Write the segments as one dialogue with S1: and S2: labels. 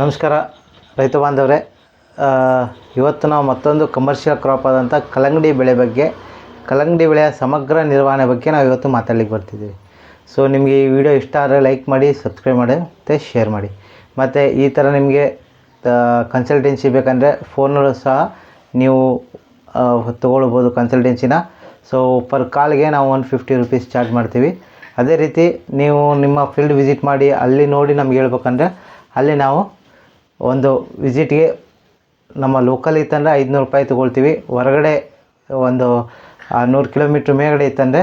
S1: ನಮಸ್ಕಾರ, ರೈತ ಬಾಂಧವರೇ. ಇವತ್ತು ನಾವು ಮತ್ತೊಂದು ಕಮರ್ಷಿಯಲ್ ಕ್ರಾಪ್ ಆದಂಥ ಕಲ್ಲಂಗಡಿ ಬೆಳೆ ಬಗ್ಗೆ, ಕಲ್ಲಂಗಡಿ ಬೆಳೆಯ ಸಮಗ್ರ ನಿರ್ವಹಣೆ ಬಗ್ಗೆ ನಾವು ಇವತ್ತು ಮಾತಾಡ್ಲಿಕ್ಕೆ ಬರ್ತಿದ್ದೀವಿ ಸೊ ನಿಮಗೆ ಈ ವಿಡಿಯೋ ಇಷ್ಟ ಆದರೆ ಲೈಕ್ ಮಾಡಿ ಸಬ್ಸ್ಕ್ರೈಬ್ ಮಾಡಿ, ಮತ್ತು ಶೇರ್ ಮಾಡಿ. ಮತ್ತು ಈ ಥರ ನಿಮಗೆ ಕನ್ಸಲ್ಟೆನ್ಸಿ ಬೇಕಂದರೆ ಫೋನಲ್ಲೂ ಸಹ ನೀವು ತೊಗೊಳ್ಬೋದು ಕನ್ಸಲ್ಟೆನ್ಸಿನ ಸೊ ಪರ್ ಕಾಲ್ಗೆ ನಾವು ಒನ್ ಫಿಫ್ಟಿ ರುಪೀಸ್ ಚಾರ್ಜ್ ಮಾಡ್ತೀವಿ. ಅದೇ ರೀತಿ ನೀವು ನಿಮ್ಮ ಫೀಲ್ಡ್ ವಿಸಿಟ್ ಮಾಡಿ, ಅಲ್ಲಿ ನೋಡಿ ನಮ್ಗೆ ಹೇಳ್ಬೇಕಂದ್ರೆ, ಅಲ್ಲಿ ನಾವು ಒಂದು ವಿಸಿಟ್ಗೆ ನಮ್ಮ ಲೋಕಲ್ ಇತ್ತಂದರೆ ಐದುನೂರು ರೂಪಾಯಿ ತೊಗೊಳ್ತೀವಿ. ಹೊರಗಡೆ ಒಂದು ನೂರು ಕಿಲೋಮೀಟ್ರ್ ಮೇಲ್ಗಡೆ ಇತ್ತಂದರೆ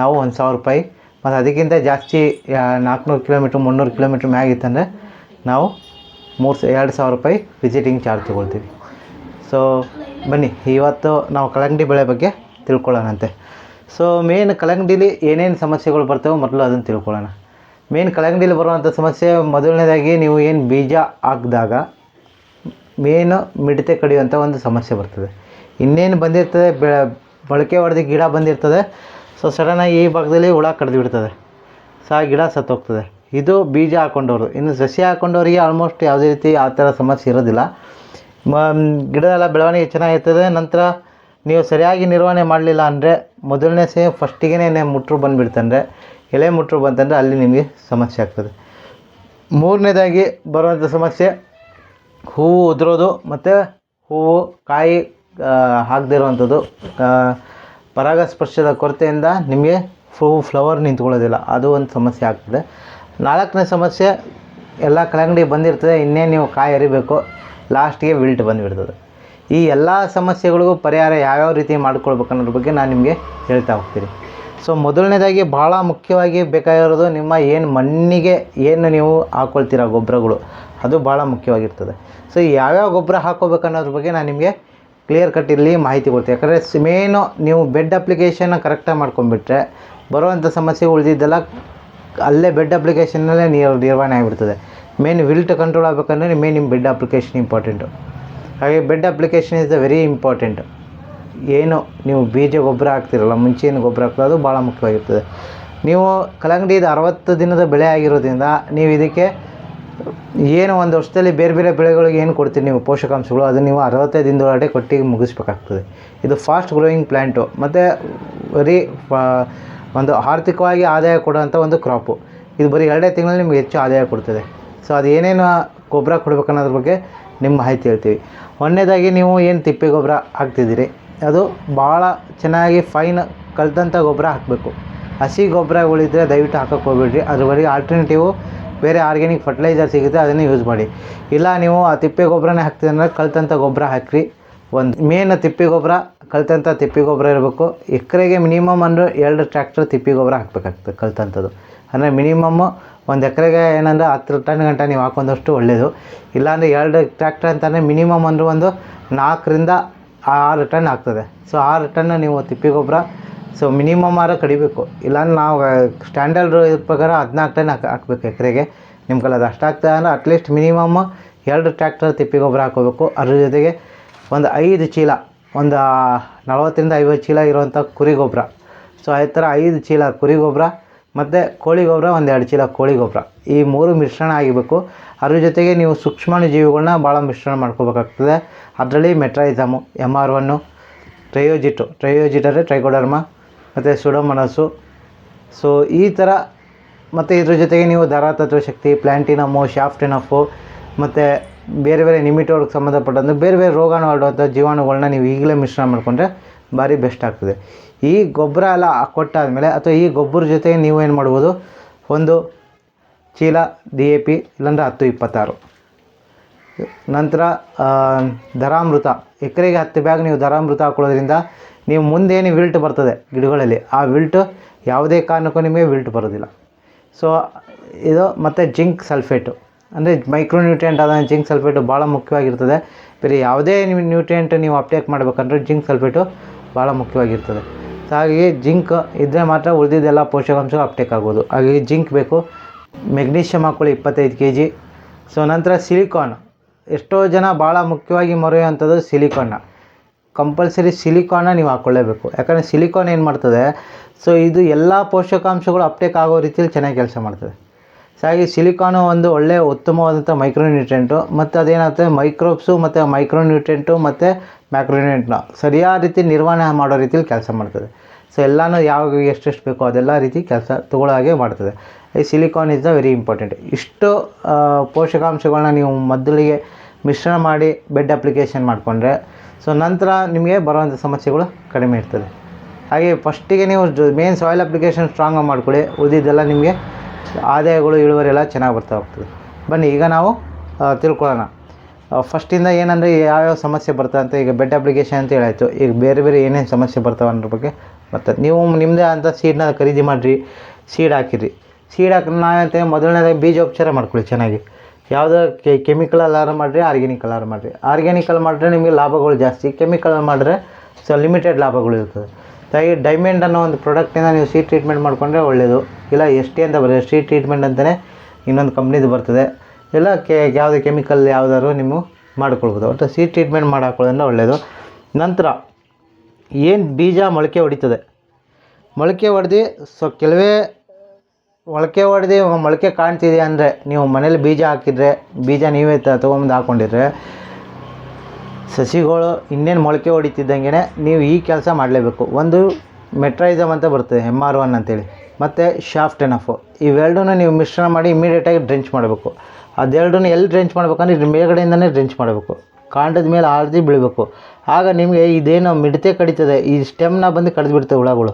S1: ನಾವು ಒಂದು ಸಾವಿರ ರೂಪಾಯಿ. ಮತ್ತು ಅದಕ್ಕಿಂತ ಜಾಸ್ತಿ ನಾಲ್ಕುನೂರು ಕಿಲೋಮೀಟ್ರ್ ಮುನ್ನೂರು ಕಿಲೋಮೀಟ್ರ್ ಮ್ಯಾಗ ಇತ್ತಂದರೆ ನಾವು ಮೂರು ಎರಡು ಸಾವಿರ ರೂಪಾಯಿ ವಿಸಿಟಿಂಗ್ ಚಾರ್ಜ್ ತೊಗೊಳ್ತೀವಿ. ಸೊ ಬನ್ನಿ, ಇವತ್ತು ನಾವು ಕಲ್ಲಂಗಡಿ ಬೆಳೆ ಬಗ್ಗೆ ತಿಳ್ಕೊಳ್ಳೋಣಂತೆ. ಸೊ ಮೇನ್ ಕಲ್ಲಂಗಡಿಲಿ ಏನೇನು ಸಮಸ್ಯೆಗಳು ಬರ್ತವೆ ಮೊದಲು ಅದನ್ನು ತಿಳ್ಕೊಳ್ಳೋಣ. ಮೇನ್ ಕಲ್ಲಂಗಡಿಲಿ ಬರುವಂಥ ಸಮಸ್ಯೆ ಮೊದಲನೇದಾಗಿ ನೀವು ಏನು ಬೀಜ ಹಾಕಿದಾಗ ಮೇನ್ ಮಿಡತೆ ಕಡಿಯುವಂಥ ಒಂದು ಸಮಸ್ಯೆ ಬರ್ತದೆ. ಇನ್ನೇನು ಬಂದಿರ್ತದೆ, ಬೆ ಬಳಕೆ ಹೊಡೆದು ಗಿಡ ಬಂದಿರ್ತದೆ ಸೊ ಸಡನ್ನಾಗಿ ಈ ಭಾಗದಲ್ಲಿ ಹುಳ ಕಡ್ದು ಬಿಡ್ತದೆ. ಸೊ ಆ ಗಿಡ ಸತ್ತೋಗ್ತದೆ. ಇದು ಬೀಜ ಹಾಕೊಂಡವರು. ಇನ್ನು ಸಸಿ ಹಾಕೊಂಡವರಿಗೆ ಆಲ್ಮೋಸ್ಟ್ ಯಾವುದೇ ರೀತಿ ಆ ಥರ ಸಮಸ್ಯೆ ಇರೋದಿಲ್ಲ. ಮ ಗಿಡ ಎಲ್ಲ ಬೆಳವಣಿಗೆ ಚೆನ್ನಾಗಿರ್ತದೆ. ನಂತರ ನೀವು ಸರಿಯಾಗಿ ನಿರ್ವಹಣೆ ಮಾಡಲಿಲ್ಲ ಅಂದರೆ ಮೊದಲನೇ ಸೇ ಫಸ್ಟಿಗೆ ಮುಟ್ರು ಬಂದುಬಿಡ್ತಂದ್ರೆ ಎಲೆ ಮುಟ್ರು ಬಂತಂದರೆ ಅಲ್ಲಿ ನಿಮಗೆ ಸಮಸ್ಯೆ ಆಗ್ತದೆ. ಮೂರನೇದಾಗಿ ಬರುವಂಥ ಸಮಸ್ಯೆ, ಹೂವು ಉದುರೋದು ಮತ್ತು ಹೂವು ಕಾಯಿ ಆಗದೇ ಇರುವಂಥದ್ದು ಪರಾಗಸ್ಪರ್ಶದ ಕೊರತೆಯಿಂದ ನಿಮಗೆ ಹೂವು ಫ್ಲವರ್ ನಿಂತ್ಕೊಳ್ಳೋದಿಲ್ಲ. ಅದು ಒಂದು ಸಮಸ್ಯೆ ಆಗ್ತದೆ. ನಾಲ್ಕನೇ ಸಮಸ್ಯೆ, ಎಲ್ಲ ಕಲ್ಲಂಗಡಿ ಬಂದಿರ್ತದೆ, ಇನ್ನೇ ನೀವು ಕಾಯಿ ಅರಿಬೇಕು ಲಾಸ್ಟಿಗೆ ವಿಲ್ಟ್ ಬಂದುಬಿಡ್ತದೆ. ಈ ಎಲ್ಲ ಸಮಸ್ಯೆಗಳಿಗೂ ಪರಿಹಾರ ಯಾವ್ಯಾವ ರೀತಿ ಮಾಡ್ಕೊಳ್ಬೇಕು ಅನ್ನೋದ್ರ ಬಗ್ಗೆ ನಾನು ನಿಮಗೆ ಹೇಳ್ತಾ ಹೋಗ್ತೀನಿ. ಸೊ ಮೊದಲನೇದಾಗಿ ಭಾಳ ಮುಖ್ಯವಾಗಿ ಬೇಕಾಗಿರೋದು ನಿಮ್ಮ ಏನು ಮಣ್ಣಿಗೆ ಏನು ನೀವು ಹಾಕ್ಕೊಳ್ತೀರ ಗೊಬ್ಬರಗಳು ಅದು ಭಾಳ ಮುಖ್ಯವಾಗಿರ್ತದೆ. ಸೊ ಯಾವ್ಯಾವ ಗೊಬ್ಬರ ಹಾಕೋಬೇಕು ಅನ್ನೋದ್ರ ಬಗ್ಗೆ ನಾನು ನಿಮಗೆ ಕ್ಲಿಯರ್ ಕಟ್ ಇಲ್ಲಿ ಮಾಹಿತಿ ಕೊಡ್ತೀನಿ. ಯಾಕಂದರೆ ಮೇನು ನೀವು ಬೆಡ್ ಅಪ್ಲಿಕೇಶನ್ನ ಕರೆಕ್ಟಾಗಿ ಮಾಡ್ಕೊಂಡ್ಬಿಟ್ರೆ ಬರುವಂಥ ಸಮಸ್ಯೆ ಉಳಿದಿದ್ದೆಲ್ಲ ಅಲ್ಲೇ ಬೆಡ್ ಅಪ್ಲಿಕೇಶನ್ನಲ್ಲೇ ನೀರು, ನಿರ್ವಹಣೆ ಆಗಿಬಿಡ್ತದೆ. ಮೇನ್ ವಿಲ್ಟ್ ಕಂಟ್ರೋಲ್ ಆಗಬೇಕಂದ್ರೆ ಮೇನ್ ನಿಮ್ಮ ಬೆಡ್ ಅಪ್ಲಿಕೇಶನ್ ಇಂಪಾರ್ಟೆಂಟು ಹಾಗೆ bed application is the very important ಏನು ನೀವು ಬೀಜ ಗೊಬ್ಬರ ಹಾಕ್ತಿರಲ್ಲ ಏನು ಗೊಬ್ಬರ ಹಾಕ್ತದೆ ಅದು ಭಾಳ ಮುಖ್ಯವಾಗಿರ್ತದೆ. ನೀವು ಕಲ್ಲಂಗಡಿ ಇದು ಅರವತ್ತು ದಿನದ ಬೆಳೆ ಆಗಿರೋದ್ರಿಂದ ನೀವು ಇದಕ್ಕೆ ಏನು ಒಂದು ವರ್ಷದಲ್ಲಿ ಬೇರೆ ಬೇರೆ ಬೆಳೆಗಳಿಗೆ ಏನು ಕೊಡ್ತೀರಿ ನೀವು ಪೋಷಕಾಂಶಗಳು, ಅದನ್ನು ನೀವು ಅರವತ್ತೈದು ದಿನದೊಳಗಡೆ ಕೊಟ್ಟಿಗೆ ಮುಗಿಸ್ಬೇಕಾಗ್ತದೆ. ಇದು ಫಾಸ್ಟ್ ಗ್ರೋಯಿಂಗ್ ಪ್ಲ್ಯಾಂಟು ಮತ್ತು ಬರೀ ಒಂದು ಆರ್ಥಿಕವಾಗಿ ಆದಾಯ ಕೊಡುವಂಥ ಒಂದು ಕ್ರಾಪು ಇದು ಬರೀ ಎರಡೇ ತಿಂಗಳಲ್ಲಿ ನಿಮ್ಗೆ ಹೆಚ್ಚು ಆದಾಯ ಕೊಡ್ತದೆ. ಸೊ ಅದು ಏನೇನು ಗೊಬ್ಬರ ಕೊಡ್ಬೇಕು ಅನ್ನೋದ್ರ ಬಗ್ಗೆ ನಿಮ್ಮ ಮಾಹಿತಿ ಹೇಳ್ತೀವಿ. ಒಂದನೇದಾಗಿ ನೀವು ಏನು ತಿಪ್ಪೆ ಗೊಬ್ಬರ ಹಾಕ್ತಿದ್ದೀರಿ? ಅದು ಭಾಳ ಚೆನ್ನಾಗಿ ಫೈನ್ ಕಲ್ತಂಥ ಗೊಬ್ಬರ ಹಾಕಬೇಕು. ಹಸಿ ಗೊಬ್ಬರಗಳಿದ್ದರೆ ದಯವಿಟ್ಟು ಹಾಕೋಕ್ಕೆ ಹೋಗ್ಬೇಡ್ರಿ. ಅದ್ರ ಆಲ್ಟರ್ನೇಟಿವ್ ಆಲ್ಟರ್ನೇಟಿವು ಬೇರೆ ಆರ್ಗ್ಯಾನಿಕ್ ಫರ್ಟಿಲೈಸರ್ ಸಿಗುತ್ತೆ, ಅದನ್ನೇ ಯೂಸ್ ಮಾಡಿ. ಇಲ್ಲ ನೀವು ಆ ತಿಪ್ಪೆ ಗೊಬ್ಬರನೇ ಹಾಕ್ತಿದ್ರೆ ಕಲ್ತಂಥ ಗೊಬ್ಬರ ಹಾಕಿರಿ. ಒಂದು ಮೇನ್ ತಿಪ್ಪೆ ಗೊಬ್ಬರ ಕಲ್ತಂಥ ತಿಪ್ಪೆ ಗೊಬ್ಬರ ಇರಬೇಕು. ಎಕರೆಗೆ ಮಿನಿಮಮ್ ಅಂದರೆ ಎರಡು ಟ್ರ್ಯಾಕ್ಟರ್ ತಿಪ್ಪೆ ಗೊಬ್ಬರ ಹಾಕಬೇಕಾಗ್ತದೆ ಕಲ್ತಂಥದ್ದು ಅಂದರೆ ಮಿನಿಮಮ್ ಒಂದು ಎಕರೆಗೆ ಏನಂದ್ರೆ ಹತ್ತು ಟನ್ ಗಂಟೆ ನೀವು ಹಾಕೊಂಡಷ್ಟು ಒಳ್ಳೆಯದು ಇಲ್ಲಾಂದರೆ ಎರಡು ಟ್ರ್ಯಾಕ್ಟರ್ ಅಂತಂದರೆ ಮಿನಿಮಮ್ ಅಂದರೆ ಒಂದು ನಾಲ್ಕರಿಂದ ಆರು ಟನ್ ಆಗ್ತದೆ. ಸೊ ಆರು ಟನ್ ನೀವು ತಿಪ್ಪೆ ಗೊಬ್ಬರ ಸೊ ಮಿನಿಮಮ್ ಆರ ಕಡಿಬೇಕು. ಇಲ್ಲಾಂದ್ರೆ ನಾವು ಸ್ಟ್ಯಾಂಡರ್ಡ್ ಪ್ರಕಾರ ಹದಿನಾಲ್ಕು ಟನ್ ಹಾಕಿ, ಹಾಕ್ಬೇಕು ಎಕರೆಗೆ. ನಿಮ್ಮ ಅದು ಅಷ್ಟಾಗ್ತದೆ ಅಂದರೆ ಅಟ್ಲೀಸ್ಟ್ ಮಿನಿಮಮ್ ಎರಡು ಟ್ರ್ಯಾಕ್ಟರ್ ತಿಪ್ಪೆ ಗೊಬ್ಬರ ಹಾಕೋಬೇಕು ಅದ್ರ ಜೊತೆಗೆ ಒಂದು ಐದು ಚೀಲ, ಒಂದು ನಲವತ್ತರಿಂದ ಐವತ್ತು ಚೀಲ ಇರುವಂಥ ಕುರಿ ಗೊಬ್ಬರ. ಸೊ ಆ ಥರ ಐದು ಚೀಲ ಕುರಿ ಗೊಬ್ಬರ ಮತ್ತು ಕೋಳಿ ಗೊಬ್ಬರ, ಒಂದು ಎರಡು ಚೀಲ ಕೋಳಿ ಗೊಬ್ಬರ. ಈ ಮೂರು ಮಿಶ್ರಣ ಆಗಿಬೇಕು ಅದ್ರ ಜೊತೆಗೆ ನೀವು ಸೂಕ್ಷ್ಮಾಣು ಜೀವಿಗಳನ್ನ ಭಾಳ ಮಿಶ್ರಣ ಮಾಡ್ಕೋಬೇಕಾಗ್ತದೆ. ಅದರಲ್ಲಿ ಮೆಟ್ರೈಸಮು ಎಂ ಆರ್ ಒನ್ನು ಟ್ರಯೋಜಿಟು. ಟ್ರಯೋಜಿಟ್ ಅಂದರೆ ಟ್ರೈಕೋಡರ್ಮ, ಮತ್ತು ಸುಡೋಮನಸ್ಸು. ಸೊ ಈ ಥರ ಮತ್ತು ಇದ್ರ ಜೊತೆಗೆ ನೀವು ಧಾರಾತತ್ವ ಶಕ್ತಿ ಪ್ಲ್ಯಾಂಟಿನಮು ಶಾಫ್ಟಿನಫು ಮತ್ತು ಬೇರೆ ಬೇರೆ ನಿಮಿಟೋಡ್ಗೆ ಸಂಬಂಧಪಟ್ಟಂಥ ಬೇರೆ ಬೇರೆ ರೋಗಾಣು ಹರಡುವಂಥ ಜೀವಾಣುಗಳನ್ನ ನೀವು ಈಗಲೇ ಮಿಶ್ರಣ ಮಾಡಿಕೊಂಡ್ರೆ ಭಾರಿ ಬೆಸ್ಟ್ ಆಗ್ತದೆ. ಈ ಗೊಬ್ಬರ ಎಲ್ಲ ಕೊಟ್ಟಾದಮೇಲೆ ಅಥವಾ ಈ ಗೊಬ್ಬರ ಜೊತೆಗೆ ನೀವು ಏನು ಮಾಡ್ಬೋದು? ಒಂದು ಚೀಲ ಡಿ ಎ ಪಿ ಇಲ್ಲಾಂದ್ರೆ ಹತ್ತು ಇಪ್ಪತ್ತಾರು. ನಂತರ ದರಾಮೃತ ಎಕರೆಗೆ ಹತ್ತು ಬ್ಯಾಗ್ ನೀವು ದರಾಮೃತ ಹಾಕೊಳ್ಳೋದ್ರಿಂದ ನೀವು ಮುಂದೇನು ವಿಲ್ಟ್ ಬರ್ತದೆ ಗಿಡಗಳಲ್ಲಿ, ಆ ವಿಲ್ಟ್ ಯಾವುದೇ ಕಾರಣಕ್ಕೂ ನಿಮಗೆ ವಿಲ್ಟ್ ಬರೋದಿಲ್ಲ. ಸೊ ಇದು ಮತ್ತು ಜಿಂಕ್ ಸಲ್ಫೇಟು. ಅಂದರೆ ಮೈಕ್ರೋನ್ಯೂಟ್ರಿಯೆಂಟ್ ಆದ ಜಿಂಕ್ ಸಲ್ಫೇಟು ಭಾಳ ಮುಖ್ಯವಾಗಿರ್ತದೆ. ಬೇರೆ ಯಾವುದೇ ನ್ಯೂಟ್ರಿಯೆಂಟ್ ನೀವು ಅಪ್ಟೇಕ್ ಮಾಡಬೇಕಂದ್ರೆ ಜಿಂಕ್ ಸಲ್ಫೇಟು ಭಾಳ ಮುಖ್ಯವಾಗಿರ್ತದೆ. ಸೊ ಹಾಗಾಗಿ ಜಿಂಕ್ ಇದ್ದರೆ ಮಾತ್ರ ಉಳಿದಿದ್ದೆಲ್ಲ ಪೋಷಕಾಂಶಗಳು ಅಪ್ಟೇಕ್ ಆಗೋದು. ಹಾಗಾಗಿ ಜಿಂಕ್ ಬೇಕು ಮೆಗ್ನೀಷಿಯಮ್ ಹಾಕ್ಕೊಳ್ಳಿ ಇಪ್ಪತ್ತೈದು ಕೆ ಜಿ ಸೊ ನಂತರ ಸಿಲಿಕಾನ್. ಎಷ್ಟೋ ಜನ ಭಾಳ ಮುಖ್ಯವಾಗಿ ಮರೆಯುವಂಥದ್ದು ಸಿಲಿಕಾನ್ನ ಕಂಪಲ್ಸರಿ ಸಿಲಿಕಾನ್ನ ನೀವು ಹಾಕ್ಕೊಳ್ಳೇಬೇಕು. ಯಾಕಂದರೆ ಸಿಲಿಕಾನ್ ಏನು ಮಾಡ್ತದೆ ಸೊ ಇದು ಎಲ್ಲ ಪೋಷಕಾಂಶಗಳು ಅಪ್ಟೇಕ್ ಆಗೋ ರೀತಿಯಲ್ಲಿ ಚೆನ್ನಾಗಿ ಕೆಲಸ ಮಾಡ್ತದೆ. ಸೊ ಹಾಗೆ ಸಿಲಿಕಾನು ಒಂದು ಒಳ್ಳೆಯ ಉತ್ತಮವಾದಂಥ ಮೈಕ್ರೋನ್ಯೂಟ್ರೆಂಟು ಮತ್ತು ಅದೇನಾಗುತ್ತೆ ಮೈಕ್ರೋಬ್ಸು ಮತ್ತು ಮೈಕ್ರೋನ್ಯೂಟ್ರೆಂಟು ಮತ್ತು ಮ್ಯಾಕ್ರೋನ್ಯೂಟ್ನ ಸರಿಯಾದ ರೀತಿ ನಿರ್ವಹಣೆ ಮಾಡೋ ರೀತಿಯಲ್ಲಿ ಕೆಲಸ ಮಾಡ್ತದೆ. ಸೊ ಎಲ್ಲನೂ ಯಾವಾಗ ಎಷ್ಟೆಷ್ಟು ಬೇಕೋ ಅದೆಲ್ಲ ರೀತಿ ಕೆಲಸ ತಗೊಳ್ಳೋ ಹಾಗೆ ಮಾಡ್ತದೆ. ಈ silicon is the very important ಇಷ್ಟು ಪೋಷಕಾಂಶಗಳನ್ನ ನೀವು ಮೊದಲಿಗೆ ಮಿಶ್ರಣ ಮಾಡಿ ಬೆಡ್ ಅಪ್ಲಿಕೇಶನ್ ಮಾಡಿಕೊಂಡ್ರೆ ಸೊ ನಂತರ ನಿಮಗೆ ಬರುವಂಥ ಸಮಸ್ಯೆಗಳು ಕಡಿಮೆ ಇರ್ತದೆ. ಹಾಗೆ ಫಸ್ಟಿಗೆ ನೀವು ಮೇನ್ ಸಾಯಿಲ್ ಅಪ್ಲಿಕೇಶನ್ ಸ್ಟ್ರಾಂಗ್ ಮಾಡ್ಕೊಳ್ಳಿ. ಉಳಿದಿದ್ದೆಲ್ಲ ನಿಮಗೆ ಆದಾಯಗಳು, ಇಳುವರಿ ಎಲ್ಲ ಚೆನ್ನಾಗಿ ಬರ್ತಾ ಹೋಗ್ತದೆ. ಬನ್ನಿ, ಈಗ ನಾವು ತಿಳ್ಕೊಳ್ಳೋಣ. ಫಸ್ಟಿಂದ ಏನಂದರೆ, ಯಾವ್ಯಾವ ಸಮಸ್ಯೆ ಬರ್ತದೆ ಅಂತ ಈಗ ಬೆಡ್ ಅಪ್ಲಿಕೇಶನ್ ಅಂತ ಹೇಳಾಯಿತು. ಈಗ ಬೇರೆ ಬೇರೆ ಏನೇನು ಸಮಸ್ಯೆ ಬರ್ತಾವೆ ಅನ್ನೋದ್ರ ಬಗ್ಗೆ ಬರ್ತದೆ ನೀವು ನಿಮ್ಮದೇ ಅಂತ ಸೀಡ್ನ ಖರೀದಿ ಮಾಡಿರಿ ಸೀಡ್ ಹಾಕಿರಿ. ಸೀಡ್ ಹಾಕಿ ನಾವಂತೆ ಮೊದಲನೇದಾಗಿ ಬೀಜೋಪಚಾರ ಮಾಡ್ಕೊಳ್ಳಿ ಚೆನ್ನಾಗಿ. ಯಾವುದೋ ಕೆಮಿಕಲ್ ಅಲ್ಲಾರು ಮಾಡಿರಿ ಆರ್ಗ್ಯಾನಿಕ್ ಅಲ್ಲಾರು ಮಾಡಿರಿ. ಆರ್ಗ್ಯಾನಿಕಲ್ ಮಾಡಿದ್ರೆ ನಿಮಗೆ ಲಾಭಗಳು ಜಾಸ್ತಿ. ಕೆಮಿಕಲ್ ಮಾಡಿದ್ರೆ ಸೊ ಲಿಮಿಟೆಡ್ ಲಾಭಗಳು ಇರ್ತದೆ. ಹಾಗಾಗಿ ಡೈಮಂಡ್ ಅನ್ನೋ ಒಂದು ಪ್ರಾಡಕ್ಟಿಂದ ನೀವು ಸೀಟ್ ಟ್ರೀಟ್ಮೆಂಟ್ ಮಾಡಿಕೊಂಡ್ರೆ ಒಳ್ಳೆಯದು ಇಲ್ಲ ಎಸ್ ಟಿ ಅಂತ ಬರೋದು ಸೀಟ್ ಟ್ರೀಟ್ಮೆಂಟ್ ಅಂತಲೇ ಇನ್ನೊಂದು ಕಂಪ್ನಿದು ಬರ್ತದೆ. ಇಲ್ಲ, ಕೆ, ಯಾವುದೇ ಕೆಮಿಕಲ್ ಯಾವುದಾದ್ರು ನೀವು ಮಾಡ್ಕೊಳ್ಬೋದು. ಒಟ್ಟು ಸೀಟ್ ಟ್ರೀಟ್ಮೆಂಟ್ ಮಾಡಿ ಹಾಕೊಳ್ಳೋದ್ರಿಂದ ಒಳ್ಳೆಯದು ನಂತರ ಏನು ಬೀಜ ಮೊಳಕೆ ಹೊಡಿತದೆ? ಮೊಳಕೆ ಹೊಡೆದು, ಸೊ ಕೆಲವೇ ಮೊಳಕೆ ಹೊಡೆದು ಮೊಳಕೆ ಕಾಣ್ತಿದೆ ಅಂದರೆ ನೀವು ಮನೇಲಿ ಬೀಜ ಹಾಕಿದರೆ, ಬೀಜ ನೀವೇ ತೊಗೊಂಬಂದು ಹಾಕ್ಕೊಂಡಿದ್ರೆ ಸಸಿಗಳು ಇನ್ನೇನು ಮೊಳಕೆ ಹೊಡಿತಿದ್ದಂಗೆ ನೀವು ಈ ಕೆಲಸ ಮಾಡಲೇಬೇಕು. ಒಂದು ಮೆಟ್ರೈಸಮ್ ಅಂತ ಬರ್ತದೆ ಎಂ ಆರ್ ಒನ್ ಅಂತೇಳಿ. ಮತ್ತು ಶಾಫ್ಟ್ ಎನಫು ಇವೆರಡೂ ನೀವು ಮಿಶ್ರಣ ಮಾಡಿ ಇಮಿಡಿಯೇಟಾಗಿ ಡ್ರೆಂಚ್ ಮಾಡಬೇಕು. ಅದೆರಡನ್ನೂ ಎಲ್ಲಿ ಡ್ರೆಂಚ್ ಮಾಡ್ಬೇಕಂದ್ರೆ ಇದ್ರ ಮೇಲ್ಗಡೆಯಿಂದನೇ ಡ್ರೆಂಚ್ ಮಾಡಬೇಕು. ಕಾಂಡದ ಮೇಲೆ ಆರ್ದಿ ಬೀಳಬೇಕು. ಆಗ ನಿಮಗೆ ಇದೇನು ಮಿಡತೆ ಕಡಿತದೆ, ಈ ಸ್ಟೆಮ್ನ ಬಂದು ಕಡ್ದು ಬಿಡ್ತವೆ ಹುಳಗಳು.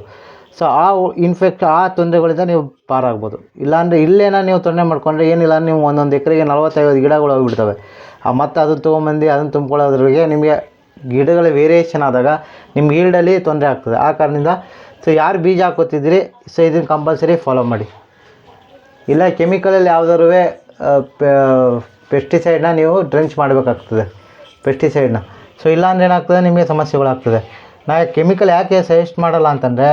S1: ಸೊ ಆ ಇನ್ಫೆಕ್ಟ್ ಆ ತೊಂದರೆಗಳಿಂದ ನೀವು ಪಾರಾಗ್ಬೋದು. ಇಲ್ಲಾಂದರೆ ಇಲ್ಲೇನ ನೀವು ತೊಂದರೆ ಮಾಡ್ಕೊಂಡ್ರೆ ಏನಿಲ್ಲ, ನೀವು ಒಂದೊಂದು ಎಕರೆಗೆ ನಲ್ವತ್ತೈವತ್ತು ಗಿಡಗಳು ಹೋಗಿಬಿಡ್ತವೆ. ಮತ್ತು ಅದನ್ನು ತೊಗೊಂಬಂದು ಅದನ್ನು ತುಂಬ್ಕೊಳ್ಳೋದ್ರಿಗೆ ನಿಮಗೆ ಗಿಡಗಳ ವೇರಿಯೇಷನ್ ಆದಾಗ ನಿಮ್ಮ ಈಲ್ಡಲ್ಲಿ ತೊಂದರೆ ಆಗ್ತದೆ. ಆ ಕಾರಣದಿಂದ ಸೊ ಯಾರು ಬೀಜ ಹಾಕೋತಿದ್ದೀರಿ ಸೊ ಇದನ್ನು ಕಂಪಲ್ಸರಿ ಫಾಲೋ ಮಾಡಿ. ಇಲ್ಲ ಕೆಮಿಕಲಲ್ಲಿ ಯಾವುದಾದ್ರೂ ಪೆಸ್ಟಿಸೈಡ್ನ ನೀವು ಡ್ರೆಂಚ್ ಮಾಡಬೇಕಾಗ್ತದೆ. ಪೆಸ್ಟಿಸೈಡ್ನ ಸೊ ಇಲ್ಲಾಂದ್ರೆ ಏನಾಗ್ತದೆ? ನಿಮಗೆ ಸಮಸ್ಯೆಗಳಾಗ್ತದೆ. ನಾ ಕೆಮಿಕಲ್ ಯಾಕೆ ಸಜೆಸ್ಟ್ ಮಾಡಲ್ಲ ಅಂತಂದರೆ,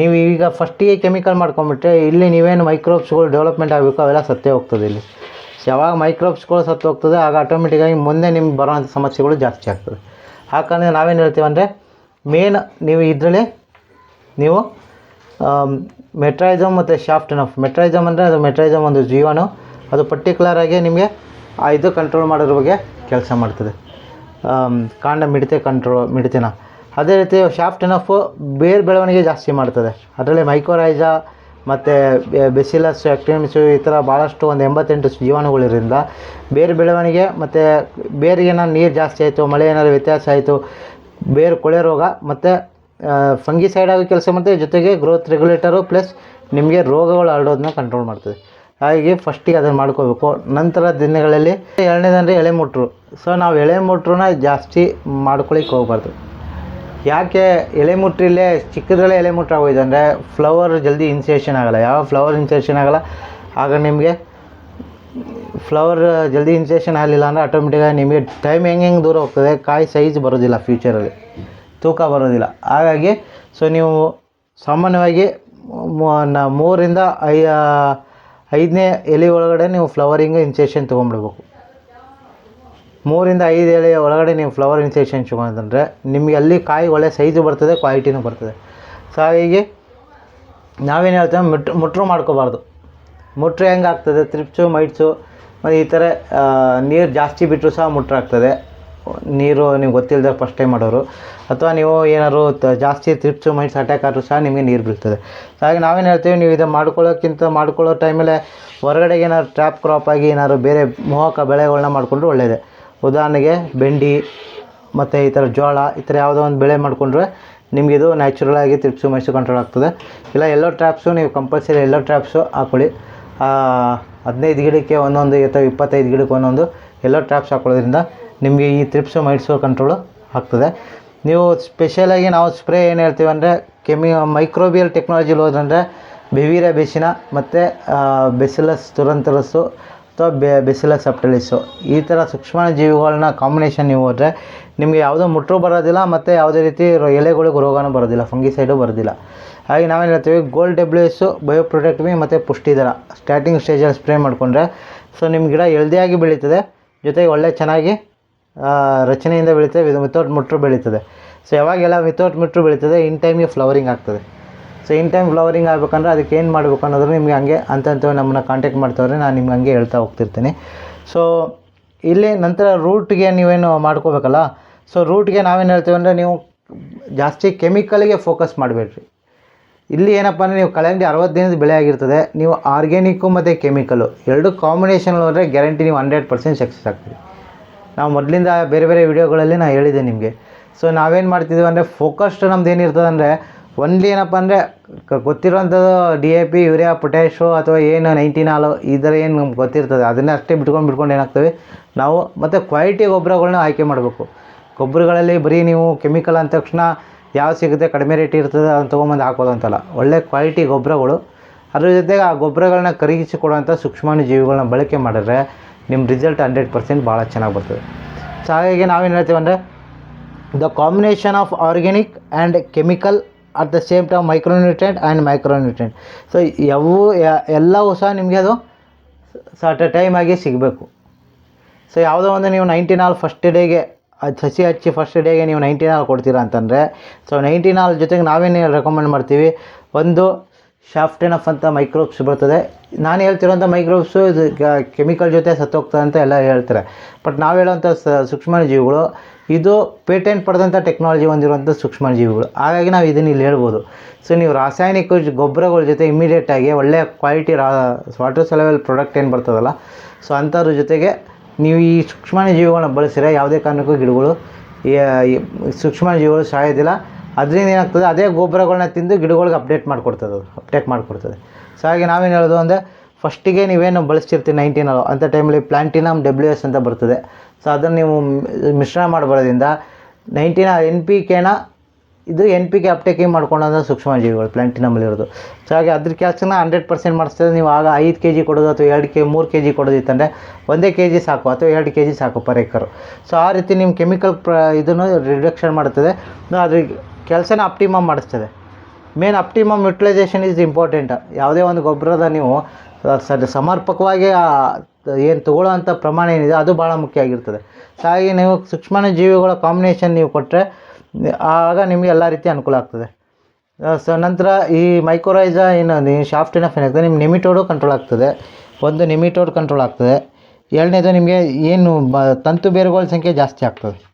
S1: ನೀವು ಈಗ ಫಸ್ಟಿಗೆ ಕೆಮಿಕಲ್ ಮಾಡ್ಕೊಂಬಿಟ್ರೆ ಇಲ್ಲಿ ನೀವೇನು ಮೈಕ್ರೋಬ್ಸ್ಗಳು ಡೆವಲಪ್ಮೆಂಟ್ ಆಗಬೇಕು, ಅವೆಲ್ಲ ಸತ್ತೇ ಹೋಗ್ತದೆ ಇಲ್ಲಿ. ಯಾವಾಗ ಮೈಕ್ರೋಬ್ಸ್ಗಳು ಸತ್ತು ಹೋಗ್ತದೆ, ಆಗ ಆಟೋಮೆಟಿಕ್ಕಾಗಿ ಮುಂದೆ ನಿಮ್ಗೆ ಬರೋಂಥ ಸಮಸ್ಯೆಗಳು ಜಾಸ್ತಿ ಆಗ್ತದೆ. ಆ ನಾವೇನು ಹೇಳ್ತೀವಿ ಅಂದರೆ ಮೇನ್ ನೀವು ಇದರಲ್ಲಿ, ನೀವು ಮೆಟ್ರೈಸಮ್ ಮತ್ತು ಶಾಫ್ಟ್ ನಫ್ ಮೆಟ್ರೈಸಮ್ ಅಂದರೆ ಅದು ಮೆಟ್ರೈಸಮ್ ಒಂದು ಜೀವನು, ಅದು ಪರ್ಟಿಕ್ಯುಲರಾಗಿ ನಿಮಗೆ ಇದು ಕಂಟ್ರೋಲ್ ಮಾಡೋದ್ರ ಬಗ್ಗೆ ಕೆಲಸ ಮಾಡ್ತದೆ. ಕಾಂಡ ಮಿಡತೆ ಕಂಟ್ರೋಲ್ ಮಿಡತೆನ. ಅದೇ ರೀತಿ ಶಾಫ್ಟ್ ನಫು ಬೇರ್ ಬೆಳವಣಿಗೆ ಜಾಸ್ತಿ ಮಾಡ್ತದೆ. ಅದರಲ್ಲಿ ಮೈಕೋರೈಜಾ ಮತ್ತು ಬೆಸಿಲಸ್ ಆಕ್ಟಿಮಿಸು ಈ ಥರ ಭಾಳಷ್ಟು ಒಂದು ಎಂಬತ್ತೆಂಟು ಜೀವಾಣುಗಳಿರಿಂದ ಬೇರು ಬೆಳವಣಿಗೆ ಮತ್ತು ಬೇರಿಗೆ ನೀರು ಜಾಸ್ತಿ ಆಯಿತು, ಮಳೆ ಏನಾದ್ರು ವ್ಯತ್ಯಾಸ ಆಯಿತು, ಬೇರು ಕೊಳೆ ರೋಗ ಮತ್ತು ಫಂಗಿಸೈಡ್ ಆಗಿ ಕೆಲಸ ಮಾಡ್ತದೆ. ಜೊತೆಗೆ ಗ್ರೋತ್ ರೆಗ್ಯುಲೇಟರು ಪ್ಲಸ್ ನಿಮಗೆ ರೋಗಗಳು ಹರಡೋದನ್ನ ಕಂಟ್ರೋಲ್ ಮಾಡ್ತದೆ. ಹಾಗಾಗಿ ಫಸ್ಟಿಗೆ ಅದನ್ನು ಮಾಡ್ಕೋಬೇಕು. ನಂತರ ದಿನಗಳಲ್ಲಿ ಎರಡನೇದಂದರೆ ಎಳೆ ಮೊಟ್ರು. ಸೊ ನಾವು ಎಳೆ ಮುಟ್ರನ್ನ ಜಾಸ್ತಿ ಮಾಡ್ಕೊಳಿಕ್ಕೆ ಹೋಗ್ಬಾರ್ದು. ಯಾಕೆ ಎಲೆ ಮುಟ್ರಿಲ್ಲೇ ಚಿಕ್ಕದ್ರಲ್ಲೇ ಎಲೆ ಮುಟ್ರು ಆಗೋಯ್ತು ಅಂದರೆ ಫ್ಲವರ್ ಜಲ್ದಿ ಇನ್ಸೇಷನ್ ಆಗಲ್ಲ. ಯಾವ ಫ್ಲವರ್ ಇನ್ಸೇಷನ್ ಆಗಲ್ಲ? ಆಗ ನಿಮಗೆ ಫ್ಲವರ್ ಜಲ್ದಿ ಇನ್ಸೇಷನ್ ಆಗಲಿಲ್ಲ ಅಂದರೆ ಆಟೋಮೆಟಿಕಾಗಿ ನಿಮಗೆ ಟೈಮ್ ಹೆಂಗೆ ಹೆಂಗೆ ದೂರ ಹೋಗ್ತದೆ? ಕಾಯಿ ಸೈಜ್ ಬರೋದಿಲ್ಲ ಫ್ಯೂಚರಲ್ಲಿ ತೂಕ ಬರೋದಿಲ್ಲ. ಹಾಗಾಗಿ ಸೊ ನೀವು ಸಾಮಾನ್ಯವಾಗಿ ಮೂರಿಂದ ಐ ಐದನೇ ಎಲೆ ಒಳಗಡೆ ನೀವು ಫ್ಲವರಿಂಗ್ ಇನ್ಸೆಷನ್ ತೊಗೊಂಬಿಡ್ಬೇಕು ಮೂರಿಂದ ಐದು ಎಲೆ ಒಳಗಡೆ ನೀವು ಫ್ಲವರ್ ಇನ್ಸೆಷನ್ ತೊಗೊಂಡ್ರೆ ನಿಮಗೆ ಅಲ್ಲಿ ಕಾಯಿ ಒಳ್ಳೆ ಸೈಜು ಬರ್ತದೆ ಕ್ವಾಲಿಟಿನೂ ಬರ್ತದೆ. ಸೊ ಹಾಗಾಗಿ ನಾವೇನು ಹೇಳ್ತೇವೆ, ಮುಟ್, ಮುಟ್ರು ಮಾಡ್ಕೋಬಾರ್ದು. ಮುಟ್ರೆ ಹೆಂಗೆ ಆಗ್ತದೆ ತ್ರಿಪ್ಸು ಮೈಟ್ಸು ಮತ್ತು ಈ ಥರ ನೀರು ಜಾಸ್ತಿ ಬಿಟ್ಟರು ಸಹ ಮುಟ್ರಾಗ್ತದೆ. ನೀರು ನಿಮ್ಗೆ ಗೊತ್ತಿಲ್ಲದೆ ಫಸ್ಟ್ ಟೈಮ್ ಮಾಡೋರು. ಅಥವಾ ನೀವು ಏನಾದ್ರು ತ- ಜಾಸ್ತಿ ತ್ರಿಪ್ಸು ಮೈಟ್ಸ್ ಅಟ್ಯಾಕ್ ಆದರೂ ಸಹ ನಿಮಗೆ ನೀರು ಬೀಳ್ತದೆ. ಹಾಗಾಗಿ ಹಾಗೆ ನಾವೇನು ಹೇಳ್ತೀವಿ, ನೀವು ಇದು ಮಾಡ್ಕೊಳ್ಳೋಕ್ಕಿಂತ ಮಾಡ್ಕೊಳ್ಳೋ ಟೈಮಲ್ಲೇ ಹೊರಗಡೆಗೆ ಏನಾದ್ರು ಟ್ರ್ಯಾಪ್ ಕ್ರಾಪ್ ಆಗಿ ಏನಾದ್ರು ಬೇರೆ ಮೋಹಕ ಬೆಳೆಗಳನ್ನ ಮಾಡಿಕೊಂಡ್ರೆ ಒಳ್ಳೆಯದೇ ಉದಾಹರಣೆಗೆ ಬೆಂಡಿ, ಮತ್ತು ಈ ಥರ ಜೋಳ, ಈ ಥರ ಯಾವುದೋ ಒಂದು ಬೆಳೆ ಮಾಡಿಕೊಂಡ್ರೆ ನಿಮಗೆ ಇದು ನ್ಯಾಚುರಲ್ ಆಗಿ ತ್ರಿಪ್ಸು ಮೈಸು ಕಂಟ್ರೋಲ್ ಆಗ್ತದೆ. ಇಲ್ಲ, ಎಲ್ಲೋ ಟ್ರ್ಯಾಪ್ಸು ನೀವು ಕಂಪಲ್ಸರಿ ಎಲ್ಲೋ ಟ್ರ್ಯಾಪ್ಸು ಹಾಕೊಳ್ಳಿ. ಹದಿನೈದು ಗಿಡಕ್ಕೆ ಒಂದೊಂದು, ಅಥವಾ ಇಪ್ಪತ್ತೈದು ಗಿಡಕ್ಕೆ ಒಂದೊಂದು ಎಲ್ಲೋ ಟ್ರ್ಯಾಪ್ಸ್ ಹಾಕೊಳ್ಳೋದ್ರಿಂದ ನಿಮಗೆ ಈ ತ್ರಿಪ್ಸು ಮೈಟ್ಸು ಕಂಟ್ರೋಲು ಆಗ್ತದೆ. ನೀವು ಸ್ಪೆಷಲಾಗಿ ನಾವು ಸ್ಪ್ರೇ ಏನು ಹೇಳ್ತೀವಿ ಅಂದರೆ ಕೆಮಿ ಮೈಕ್ರೋಬಿಯಲ್ ಟೆಕ್ನಾಲಜಿಲಿ ಹೋದ್ರಂದರೆ ಬೆವೀರ ಬೆಸಿನ ಮತ್ತು ಬೆಸಿಲಸ್ ತುರಂತರಸ್ಸು ಅಥವಾ ಬೆ, ಬೆಸಿಲಸ್ ಅಪ್ಟಲಿಸ್ಸು ಈ ಥರ ಸೂಕ್ಷ್ಮ ಜೀವಿಗಳನ್ನ ಕಾಂಬಿನೇಷನ್ ನೀವು ಹೋದರೆ ನಿಮಗೆ ಯಾವುದೋ ಮುಟ್ರು ಬರೋದಿಲ್ಲ ಮತ್ತು ಯಾವುದೇ ರೀತಿ ಎಲೆಗಳಿಗೂ ರೋಗನೂ ಬರೋದಿಲ್ಲ ಫಂಗಿಸೈಡು ಬರೋದಿಲ್ಲ. ಹಾಗೆ ನಾವೇನು ಹೇಳ್ತೀವಿ ಗೋಲ್ಡ್ ಡಬ್ಲ್ಯೂ ಎಸ್ಸು ಬಯೋಪ್ರೊಟೆಕ್ಟ್ಮಿ ಮತ್ತು ಪುಷ್ಟಿದರ ಸ್ಟಾರ್ಟಿಂಗ್ ಸ್ಟೇಜಲ್ಲಿ ಸ್ಪ್ರೇ ಮಾಡಿಕೊಂಡ್ರೆ ಸೊ ನಿಮ್ಮ ಗಿಡ ಹೆಲ್ದಿಯಾಗಿ ಬೆಳೀತದೆ, ಜೊತೆಗೆ ಒಳ್ಳೆ ಚೆನ್ನಾಗಿ ರಚನೆಯಿಂದ ಬೆಳೀತದೆ ವಿತೌಟ್ ಮುಟ್ರು ಬೆಳೀತದೆ. ಸೊ ಯಾವಾಗೆಲ್ಲ ವಿತೌಟ್ ಮುಟ್ರು ಬೆಳೀತದೆ ಇನ್ ಟೈಮಿಗೆ ಫ್ಲವರಿಂಗ್ ಆಗ್ತದೆ. ಸೊ ಇನ್ ಟೈಮ್ ಫ್ಲವರಿಂಗ್ ಆಗಬೇಕಂದ್ರೆ ಅದಕ್ಕೆ ಏನು ಮಾಡಬೇಕು ಅನ್ನೋದ್ರ ನಿಮಗೆ ಹಂಗೆ ಅಂತಂತ ನಮ್ಮನ್ನ ಕಾಂಟ್ಯಾಕ್ಟ್ ಮಾಡ್ತಾವ್ರೆ, ನಾನು ನಿಮ್ಗೆ ಹಂಗೆ ಹೇಳ್ತಾ ಹೋಗ್ತಿರ್ತೀನಿ. ಸೊ ಇಲ್ಲಿ ನಂತರ ರೂಟ್ಗೆ ನೀವೇನು ಮಾಡ್ಕೋಬೇಕಲ್ಲ? ಸೊ ರೂಟ್ಗೆ ನಾವೇನು ಹೇಳ್ತೀವಿ ಅಂದರೆ ನೀವು ಜಾಸ್ತಿ ಕೆಮಿಕಲ್ಗೆ ಫೋಕಸ್ ಮಾಡಬೇಡ್ರಿ. ಇಲ್ಲಿ ಏನಪ್ಪ ಅಂದರೆ ನೀವು ಕಳೆಂಡಿ ಅರವತ್ತು ದಿನದ ಬೆಳೆ ಆಗಿರ್ತದೆ, ನೀವು ಆರ್ಗ್ಯಾನಿಕ್ಕು ಮತ್ತು ಕೆಮಿಕಲು ಎರಡು ಕಾಂಬಿನೇಷನ್ ಹೋದರೆ ಗ್ಯಾರಂಟಿ ನೀವು ಹಂಡ್ರೆಡ್ ಪರ್ಸೆಂಟ್ ಸಕ್ಸಸ್ ಆಗ್ತೀವಿ ನಾವು ಮೊದಲಿಂದ ಬೇರೆ ಬೇರೆ ವಿಡಿಯೋಗಳಲ್ಲಿ ನಾನು ಹೇಳಿದೆ ನಿಮಗೆ. ಸೊ ನಾವೇನು ಮಾಡ್ತಿದ್ದೀವಿ ಅಂದರೆ ಫೋಕಸ್ಡ್ ನಮ್ದು ಏನಿರ್ತದೆ ಅಂದರೆ ಒನ್ಲಿ ಏನಪ್ಪ ಅಂದರೆ ಗೊತ್ತಿರೋವಂಥದ್ದು D A P urea potash ಅಥವಾ ಏನು ನೈಂಟೀನ್ ಹಾಲು ಈ ಥರ ಏನು ನಮ್ಗೆ ಗೊತ್ತಿರ್ತದೆ. ಅದನ್ನೇ ಅಷ್ಟೇ ಬಿಟ್ಕೊಂಡು ಬಿಟ್ಕೊಂಡು ಏನಾಗ್ತವೆ? ನಾವು ಮತ್ತು ಕ್ವಾಲಿಟಿ ಗೊಬ್ಬರಗಳನ್ನ ಆಯ್ಕೆ ಮಾಡಬೇಕು. ಗೊಬ್ಬರಗಳಲ್ಲಿ ಬರೀ ನೀವು ಕೆಮಿಕಲ್ ಅಂದ ತಕ್ಷಣ ಯಾವ ಸಿಗುತ್ತೆ, ಕಡಿಮೆ ರೇಟ್ ಇರ್ತದೆ, ಅದನ್ನು ತೊಗೊಂಬಂದು ಹಾಕೋದು ಅಂತಲ್ಲ. ಒಳ್ಳೆ ಕ್ವಾಲಿಟಿ ಗೊಬ್ಬರಗಳು. ಅದ್ರ ಜೊತೆಗೆ ಆ ಗೊಬ್ಬರಗಳನ್ನ ಕರಗಿಸಿ ಕೊಡುವಂಥ ಸೂಕ್ಷ್ಮಾಣು ಜೀವಿಗಳನ್ನ ಬಳಕೆ ಮಾಡಿದ್ರೆ ನಿಮ್ಮ ರಿಸಲ್ಟ್ ಹಂಡ್ರೆಡ್ ಪರ್ಸೆಂಟ್ ಭಾಳ ಚೆನ್ನಾಗಿ ಬರ್ತದೆ. ಸೊ ಹಾಗಾಗಿ ನಾವೇನು ಹೇಳ್ತೀವಿ ಅಂದರೆ the combination of organic and chemical at the same time micronutrient and micronutrient so ಯಾವ, ಎಲ್ಲವೂ ಸಹ ನಿಮಗೆ ಅದು ಸಾಟ ಟೈಮ್ ಆಗಿ ಸಿಗಬೇಕು. ಸೊ ಯಾವುದೋ ಒಂದು ನೀವು ನೈಂಟಿ ನಾಲ್ ಫಸ್ಟ್ ಡೇಗೆ ಅದು ಸಸಿ ಹಚ್ಚಿ ಫಸ್ಟ್ ಡೇಗೆ ನೀವು ನೈಂಟಿ ನಾಲ್ ಕೊಡ್ತೀರಾ ಅಂತಂದರೆ ಸೊ ನೈಂಟಿ ನಾಲ್ ಜೊತೆಗೆ ನಾವೇನು ರೆಕಮೆಂಡ್ ಮಾಡ್ತೀವಿ, ಒಂದು ಶಾಫ್ಟೆನಫ್ ಅಂತ ಮೈಕ್ರೋಬ್ಸ್ ಬರ್ತದೆ. ನಾನು ಹೇಳ್ತಿರೋಂಥ ಮೈಕ್ರೋಬ್ಸು ಇದು ಕೆಮಿಕಲ್ ಜೊತೆ ಸತ್ತೋಗ್ತದೆ ಅಂತ ಎಲ್ಲ ಹೇಳ್ತಾರೆ. ಬಟ್ ನಾವು ಹೇಳೋಂಥ ಸ ಸೂಕ್ಷ್ಮಾಣುಜೀವಿಗಳು ಇದು ಪೇಟೆಂಟ್ ಪಡೆದಂಥ ಟೆಕ್ನಾಲಜಿ ಹೊಂದಿರುವಂಥ ಸೂಕ್ಷ್ಮಜೀವಿಗಳು. ಹಾಗಾಗಿ ನಾವು ಇದನ್ನು ಇಲ್ಲಿ ಹೇಳ್ಬೋದು. ಸೊ ನೀವು ರಾಸಾಯನಿಕ ಗೊಬ್ಬರಗಳ ಜೊತೆ ಇಮ್ಮಿಡಿಯೇಟಾಗಿ ಒಳ್ಳೆಯ quality raw water soluble product ಏನು ಬರ್ತದಲ್ಲ ಸೊ ಅಂಥವ್ರ ಜೊತೆಗೆ ನೀವು ಈ ಸೂಕ್ಷ್ಮಜೀವಿಗಳನ್ನ ಬಳಸಿದ್ರೆ ಯಾವುದೇ ಕಾರಣಕ್ಕೂ ಗಿಡಗಳು, ಈ ಜೀವಿಗಳು ಸೂಕ್ಷ್ಮಾಣುಜೀವಿಗಳು ಸಾಯೋದಿಲ್ಲ. ಅದರಿಂದ ಏನಾಗ್ತದೆ, ಅದೇ ಗೊಬ್ಬರಗಳ್ನ ತಿಂದು ಗಿಡಗಳಿಗೆ ಅಪ್ಡೇಟ್ ಮಾಡಿಕೊಡ್ತದೆ ಅದು ಅಪ್ಡೇಟ್ ಮಾಡಿಕೊಡ್ತದೆ. ಸೊ ಹಾಗೆ ನಾವೇನು ಹೇಳೋದು ಅಂದರೆ ಫಸ್ಟಿಗೆ ನೀವೇನು ಬಳಸ್ತಿರ್ತೀರಿ ನೈನ್ಟೀನ್ ಅಂಥ ಟೈಮಲ್ಲಿ ಪ್ಲಾಂಟಿನಮ್ ಡಬ್ಲ್ಯೂ ಎಸ್ ಅಂತ ಬರ್ತದೆ. ಸೊ ಅದನ್ನು ನೀವು ಮಿಶ್ರಣ ಮಾಡಬಾರ್ದಿಂದ ನೈನ್ಟೀನ ಎನ್ ಪಿ ಕೆನ ಇದು ಎನ್ ಪಿ ಕೆ ಅಪ್ಟೇಕಿಂಗ್ ಮಾಡ್ಕೊಂಡಂಥ ಸೂಕ್ಷ್ಮಜೀವಿಗಳು ಪ್ಲಾಂಟಿನಮ್ಮಲ್ಲಿರೋದು ಸೊ ಹಾಗೆ ಅದ್ರ ಕೆಲಸನ ಹಂಡ್ರೆಡ್ ಪರ್ಸೆಂಟ್ ಮಾಡಿಸ್ತದೆ ನೀವು ಆಗ ಐದು ಕೆ ಜಿ ಕೊಡೋದು ಅಥವಾ ಎರಡು ಕೆ ಮೂರು ಕೆ ಜಿ ಕೊಡೋದಿತ್ತಂದರೆ ಒಂದೇ ಕೆ ಜಿ ಸಾಕು ಅಥವಾ ಎರಡು ಕೆ ಜಿ ಸಾಕು ಪರ್ ಏಕರು ಸೊ ಆ ರೀತಿ ನಿಮ್ಮ ಕೆಮಿಕಲ್ ಪ್ರ ಇದನ್ನು ರಿಡಕ್ಷನ್ ಮಾಡ್ತದೆ ಅದ್ರ ಕೆಲಸನ optimum ಮಾಡಿಸ್ತದೆ. Main optimum utilisation is important ಯಾವುದೇ ಒಂದು ಗೊಬ್ಬರದ ನೀವು ಸರಿ, ಸಮರ್ಪಕವಾಗಿ ಏನು ತಗೊಳ್ಳೋವಂಥ ಪ್ರಮಾಣ ಏನಿದೆ, ಅದು ಭಾಳ ಮುಖ್ಯ ಆಗಿರ್ತದೆ. ಸೊ ಹಾಗೆ ನೀವು ಸೂಕ್ಷ್ಮಾಣು ಜೀವಿಗಳ ಕಾಂಬಿನೇಷನ್ ನೀವು ಕೊಟ್ಟರೆ ಆಗ ನಿಮಗೆ ಎಲ್ಲ ರೀತಿ ಅನುಕೂಲ ಆಗ್ತದೆ. ಸೊ, ನಂತರ ಈ ಮೈಕ್ರೋರೈಸ ಏನು ನೀವು ಶಾಫ್ಟ್ ಏನಫ್ ಏನಾಗ್ತದೆ ನಿಮ್ಮ ನಿಮಿಟೋಡು ಕಂಟ್ರೋಲ್ ಆಗ್ತದೆ. ಒಂದು ನಿಮಿಟೋಡ್ ಕಂಟ್ರೋಲ್ ಆಗ್ತದೆ. ಎರಡನೇದು ನಿಮಗೆ ಏನು ತಂತು ಬೇರುಗಳ ಸಂಖ್ಯೆ ಜಾಸ್ತಿ ಆಗ್ತದೆ.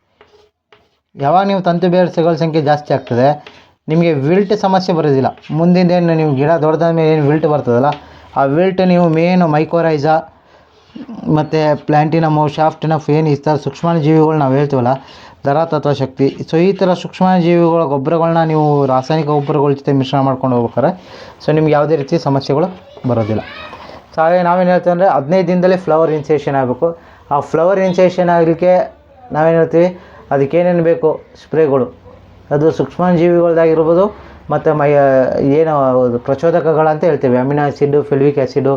S1: ಯಾವಾಗ ನೀವು ತಂತು ಬೇರುಗಳ ಸಂಖ್ಯೆ ಜಾಸ್ತಿ ಆಗ್ತದೆ, ನಿಮಗೆ ವಿಲ್ಟ್ ಸಮಸ್ಯೆ ಬರೋದಿಲ್ಲ. ಮುಂದಿನ ಏನು ನೀವು ಗಿಡ ದೊಡ್ಡದಾದ ಮೇಲೆ ಏನು ವಿಲ್ಟ್ ಬರ್ತದಲ್ಲ, ಆ ವಿಲ್ಟ್ ನೀವು ಮೇನ್ ಮೈಕೋರೈಸ ಮತ್ತು ಪ್ಲ್ಯಾಂಟಿನಮು ಶಾಫ್ಟಿನ ಫೇನ್ ಈ ಥರ ಸೂಕ್ಷ್ಮಾಣುಜೀವಿಗಳು ನಾವು ಹೇಳ್ತೀವಲ್ಲ ದರ ತತ್ವ ಶಕ್ತಿ. ಸೊ ಈ ಥರ ಸೂಕ್ಷ್ಮಾಣುಜೀವಿಗಳ ಗೊಬ್ಬರಗಳನ್ನ ನೀವು ರಾಸಾಯನಿಕ ಗೊಬ್ಬರಗಳ ಜೊತೆ ಮಿಶ್ರಣ ಮಾಡ್ಕೊಂಡು ಹೋಗ್ಬೇಕಾರೆ ಸೊ ನಿಮ್ಗೆ ಯಾವುದೇ ರೀತಿ ಸಮಸ್ಯೆಗಳು ಬರೋದಿಲ್ಲ. ಸೊ ಹಾಗೆ ನಾವೇನು ಹೇಳ್ತೀವಿ ಅಂದರೆ, ಹದಿನೈದು ದಿನದಲ್ಲಿ ಫ್ಲವರ್ ಇನ್ಸೇಷನ್ ಆಗಬೇಕು. ಆ ಫ್ಲವರ್ ಇನ್ಸೇಷನ್ ಆಗಲಿಕ್ಕೆ ನಾವೇನು ಹೇಳ್ತೀವಿ? ಅದಕ್ಕೇನೇನು ಬೇಕು? ಸ್ಪ್ರೇಗಳು. ಅದು ಸೂಕ್ಷ್ಮಾಣುಜೀವಿಗಳದ್ದಾಗಿರ್ಬೋದು ಮತ್ತು ಮೈ ಏನು ಪ್ರಚೋದಕಗಳಂತ ಹೇಳ್ತೀವಿ. Amino acid fulvic acid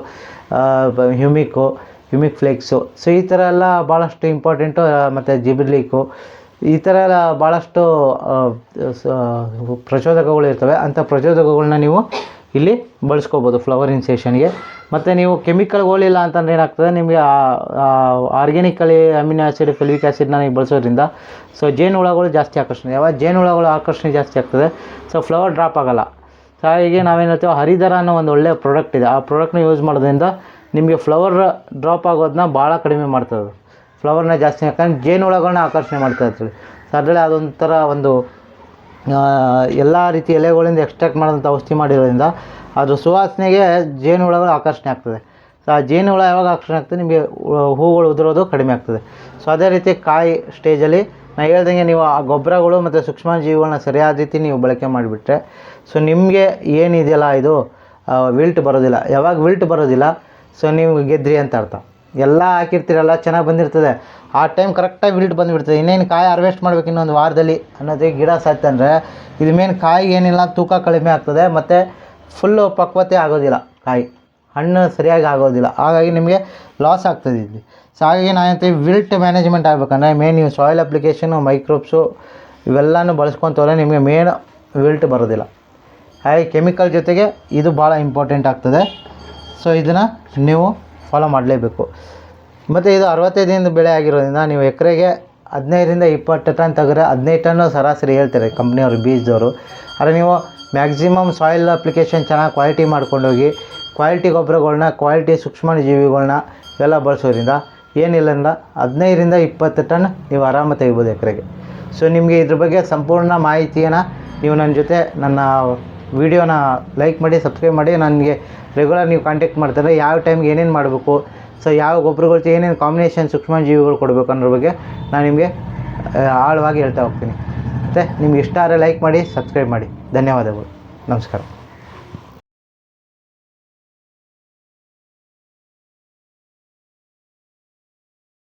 S1: humic humic flakes. So, ಈ ಥರ ಎಲ್ಲ ಭಾಳಷ್ಟು ಇಂಪಾರ್ಟೆಂಟು ಮತ್ತು ಜಿಬಿಲಿಕ್ಕು ಈ ಥರ ಎಲ್ಲ ಭಾಳಷ್ಟು ಪ್ರಚೋದಕಗಳು ಇರ್ತವೆ. ಅಂಥ ಪ್ರಚೋದಕಗಳನ್ನ ನೀವು ಇಲ್ಲಿ ಬಳಸ್ಕೋಬೋದು, ಫ್ಲವರ್ ಇನ್ಸೇಷನ್ಗೆ. ಮತ್ತು ನೀವು ಕೆಮಿಕಲ್ಗಳಿಲ್ಲ ಅಂತಂದ್ರೆ ಏನಾಗ್ತದೆ? ನಿಮಗೆ ಆರ್ಗ್ಯಾನಿಕಲಿ ಅಮಿನೋ ಆ್ಯಸಿಡ್ ಫಿಲ್ವಿಕ್ ಆ್ಯಸಿಡ್ನ ನೀವು ಬಳಸೋದ್ರಿಂದ ಸೊ ಜೇನುಹುಳಗಳು ಜಾಸ್ತಿ ಆಕರ್ಷಣೆ, ಯಾವಾಗ ಜೇನುಹುಳಗಳು ಆಕರ್ಷಣೆ ಜಾಸ್ತಿ ಆಗ್ತದೆ? ಸೊ ಫ್ಲವರ್ ಡ್ರಾಪ್ ಆಗಲ್ಲ. ಸೊ ಹಾಗೆ ನಾವೇನು ಹೇಳ್ತೀವಿ? ಹರಿದರ ಅನ್ನೋ ಒಂದು ಒಳ್ಳೆಯ ಪ್ರಾಡಕ್ಟ್ ಇದೆ. ಆ ಪ್ರಾಡಕ್ಟ್ನ ಯೂಸ್ ಮಾಡೋದ್ರಿಂದ ನಿಮಗೆ ಫ್ಲವರ್ ಡ್ರಾಪ್ ಆಗೋದನ್ನ ಭಾಳ ಕಡಿಮೆ ಮಾಡ್ತದೆ. ಫ್ಲವರ್ನ ಜಾಸ್ತಿ ಯಾಕಂದ್ರೆ ಜೇನುಹುಳಗಳನ್ನ ಆಕರ್ಷಣೆ ಮಾಡ್ತಾ ಇರ್ತದೆ ಸೊ ಅದರಲ್ಲಿ ಅದೊಂಥರ ಒಂದು ಎಲ್ಲ ರೀತಿ ಎಲೆಗಳಿಂದ ಎಕ್ಸ್ಟ್ರಾಕ್ಟ್ ಮಾಡೋಂಥ ಔಷಧಿ ಮಾಡಿರೋದ್ರಿಂದ ಅದ್ರ ಸುವಾಸನೆಗೆ ಜೇನುಹುಳಗಳು ಆಕರ್ಷಣೆ ಆಗ್ತದೆ. ಸೊ ಆ ಜೇನುಹುಳ ಯಾವಾಗ ಆಕರ್ಷಣೆ ಆಗ್ತದೆ? ನಿಮಗೆ ಹೂಗಳು ಉದುರೋದು ಕಡಿಮೆ ಆಗ್ತದೆ. ಸೊ ಅದೇ ರೀತಿ ಕಾಯಿ ಸ್ಟೇಜಲ್ಲಿ ನಾನು ಹೇಳ್ದಂಗೆ ನೀವು ಆ ಗೊಬ್ಬರಗಳು ಮತ್ತು ಸೂಕ್ಷ್ಮಜೀವಿಗಳನ್ನ ಸರಿಯಾದ ರೀತಿ ನೀವು ಬಳಕೆ ಮಾಡಿಬಿಟ್ರೆ ಸೊ ನಿಮಗೆ ಏನಿದೆಯಲ್ಲ ಇದು ವಿಲ್ಟ್ ಬರೋದಿಲ್ಲ. ಯಾವಾಗ ವಿಲ್ಟ್ ಬರೋದಿಲ್ಲ ಸೊ ನೀವು ಗೆದ್ರಿ ಅಂತ ಅರ್ಥ. ಎಲ್ಲ ಹಾಕಿರ್ತೀರಲ್ಲ, ಚೆನ್ನಾಗಿ ಬಂದಿರ್ತದೆ. ಆ ಟೈಮ್ ಕರೆಕ್ಟಾಗಿ ವಿಲ್ಟ್ ಬಂದುಬಿಡ್ತದೆ. ಇನ್ನೇನು ಕಾಯಿ ಹಾರ್ವೆಸ್ಟ್ ಮಾಡ್ಬೇಕು ಇನ್ನೊಂದು ವಾರದಲ್ಲಿ ಅನ್ನೋದೇ ಗಿಡ ಸಾಯ್ತಂದರೆ ಇದು ಮೇನ್ ಕಾಯಿ ಏನಿಲ್ಲ ತೂಕ ಕಡಿಮೆ ಆಗ್ತದೆ. ಮತ್ತು ಫುಲ್ಲು ಪಕ್ವತೆ ಆಗೋದಿಲ್ಲ, ಕಾಯಿ. ಹಣ್ಣು ಸರಿಯಾಗಿ ಆಗೋದಿಲ್ಲ. ಹಾಗಾಗಿ ನಿಮಗೆ ಲಾಸ್ ಆಗ್ತದೆ ಸೊ ಹಾಗಾಗಿ ನಾನಂತ ವಿಲ್ಟ್ ಮ್ಯಾನೇಜ್ಮೆಂಟ್ ಆಗಬೇಕಂದ್ರೆ ಮೇನ್ ನೀವು ಸಾಯಿಲ್ ಅಪ್ಲಿಕೇಶನು ಮೈಕ್ರೋಬ್ಸು ಇವೆಲ್ಲನೂ ಬಳಸ್ಕೊತವ್ರೆ ನಿಮಗೆ ಮೇನ್ ವಿಲ್ಟ್ ಬರೋದಿಲ್ಲ. ಹಾಗೆ ಕೆಮಿಕಲ್ ಜೊತೆಗೆ ಇದು ಭಾಳ ಇಂಪಾರ್ಟೆಂಟ್ ಆಗ್ತದೆ. ಸೊ ಇದನ್ನು ನೀವು ಫಾಲೋ ಮಾಡಲೇಬೇಕು. ಮತ್ತು ಇದು ಅರವತ್ತೈದು ದಿನದ ಬೆಳೆ ಆಗಿರೋದ್ರಿಂದ ನೀವು ಎಕರೆಗೆ ಹದಿನೈದರಿಂದ ಇಪ್ಪತ್ತು ಟನ್ ತೆಗೆದ್ರೆ ಹದಿನೈದು ಟನ್ನು ಸರಾಸರಿ ಹೇಳ್ತಾರೆ ಕಂಪ್ನಿಯವರು, ಬೀಜದವರು. ಆದರೆ ನೀವು ಮ್ಯಾಕ್ಸಿಮಮ್ ಸಾಯಿಲ್ ಅಪ್ಲಿಕೇಶನ್ ಚೆನ್ನಾಗಿ ಕ್ವಾಲಿಟಿ ಮಾಡ್ಕೊಂಡೋಗಿ ಕ್ವಾಲಿಟಿ ಗೊಬ್ಬರಗಳ್ನ ಕ್ವಾಲಿಟಿ ಸೂಕ್ಷ್ಮ ಜೀವಿಗಳನ್ನ ಇವೆಲ್ಲ ಬಳಸೋದ್ರಿಂದ ಏನಿಲ್ಲ ಅಂದ್ರೆ ಹದಿನೈದರಿಂದ ಇಪ್ಪತ್ತು ಟನ್ ನೀವು ಆರಾಮ ತೆಗಿಬೋದು ಎಕರೆಗೆ. ಸೊ ನಿಮಗೆ ಇದ್ರ ಬಗ್ಗೆ ಸಂಪೂರ್ಣ ಮಾಹಿತಿಯನ್ನು ನೀವು ನನ್ನ ಜೊತೆ ನನ್ನ ವಿಡಿಯೋನ ಲೈಕ್ ಮಾಡಿ ಸಬ್ಸ್ಕ್ರೈಬ್ ಮಾಡಿ, ನನಗೆ ರೆಗ್ಯುಲರ್ ನೀವು ಕಾಂಟ್ಯಾಕ್ಟ್ ಮಾಡ್ತಾರೆ ಯಾವ ಟೈಮ್ಗೆ ಏನೇನು ಮಾಡಬೇಕು ಸೊ ಯಾವ ಗೊಬ್ಬರಗಳು ಏನೇನು ಕಾಂಬಿನೇಷನ್ ಸೂಕ್ಷ್ಮಜೀವಿಗಳು ಕೊಡಬೇಕು ಅನ್ನೋ ಬಗ್ಗೆ ನಾನು ನಿಮಗೆ ಆಳವಾಗಿ ಹೇಳ್ತಾ ಹೋಗ್ತೀನಿ. ಮತ್ತು ನಿಮ್ಗೆ ಇಷ್ಟ ಆದರೆ ಲೈಕ್ ಮಾಡಿ ಸಬ್ಸ್ಕ್ರೈಬ್ ಮಾಡಿ. ಧನ್ಯವಾದಗಳು ನಮಸ್ಕಾರ